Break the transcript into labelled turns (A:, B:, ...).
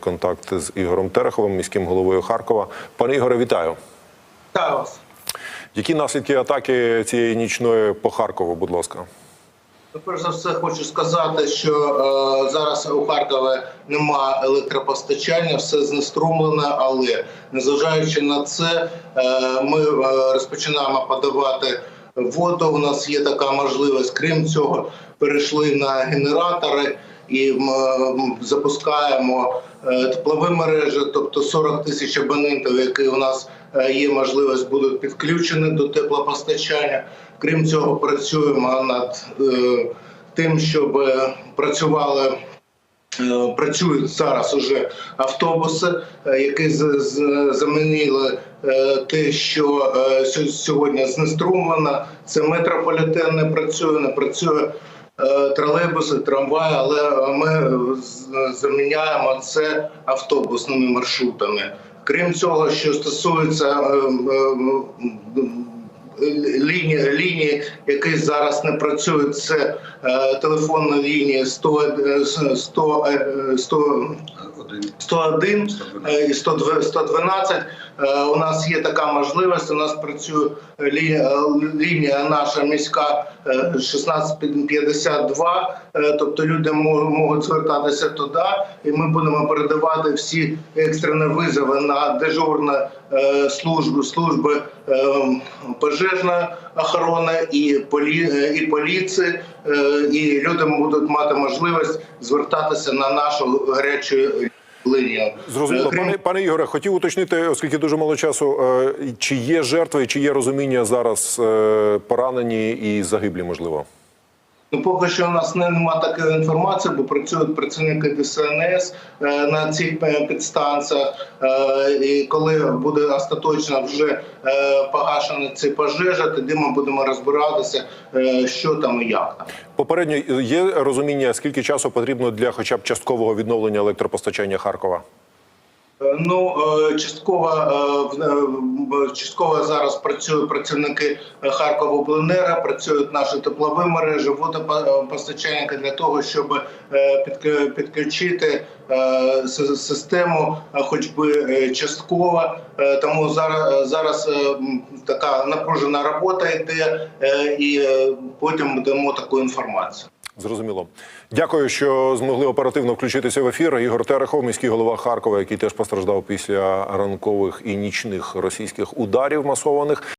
A: контакт з Ігорем Тереховим, міським головою Харкова. Пане Ігоре, вітаю.
B: Вітаю вас.
A: Які наслідки атаки цієї нічної по Харкову, будь ласка?
B: Ну, Перш за все, хочу сказати, що е, зараз у Харкові немає електропостачання, все знеструмлене, але незважаючи на це, е, ми е, розпочинаємо подавати воду. У нас є така можливість. Крім цього, перейшли на генератори і м, м, запускаємо е, теплові мережі, тобто 40 тисяч абонентів, які у нас е, є можливість, будуть підключені до теплопостачання. Крім цього, працюємо над е, тим, щоб працювали. Працюють зараз уже автобуси, які замінили те, що сьогодні знеструмлено. Це метрополітен не працює, не працює тролейбуси, трамваї, але ми заміняємо це автобусними маршрутами. Крім цього, що стосується е, е, лінії, лінії, які зараз не працюють, це е, телефонна лінія 100, е, 100, е, 100, 101 е, і 102 112. Е, У нас є така можливість. У нас працює лінія, лінія наша міська е, 1652. е, Тобто люди можуть звертатися туди, і ми будемо передавати всі екстрені визови на дежурну е, службу служби е, пожежної охорона, і полі е, і поліції, е, і люди будуть мати можливість звертатися на нашу гарячу лінію.
A: Зрозуміло,
B: Е,
A: пане пане Ігоре, хотів уточнити, оскільки дуже мало часу, чи є жертви, чи є розуміння зараз поранені і загиблі, можливо.
B: Ну, поки що у нас немає такої інформації, бо працюють працівники ДСНС е, на цих е, підстанціях. Е, і коли буде остаточно вже погашені ці пожежі, тоді ми будемо розбиратися, що там і як там.
A: Попередньо є розуміння, скільки часу потрібно для хоча б часткового відновлення електропостачання Харкова?
B: Ну е, частково е, е, частково зараз працюють працівники Харковобленера, працюють наші теплові мережі, водопостачальники для того, щоб підключити систему, хоч би частково. Тому зараз зараз така напружена робота йде, і потім дамо таку інформацію.
A: Зрозуміло. Дякую, що змогли оперативно включитися в ефір. Ігор Терехов, міський голова Харкова, який теж постраждав після ранкових і нічних російських ударів масованих.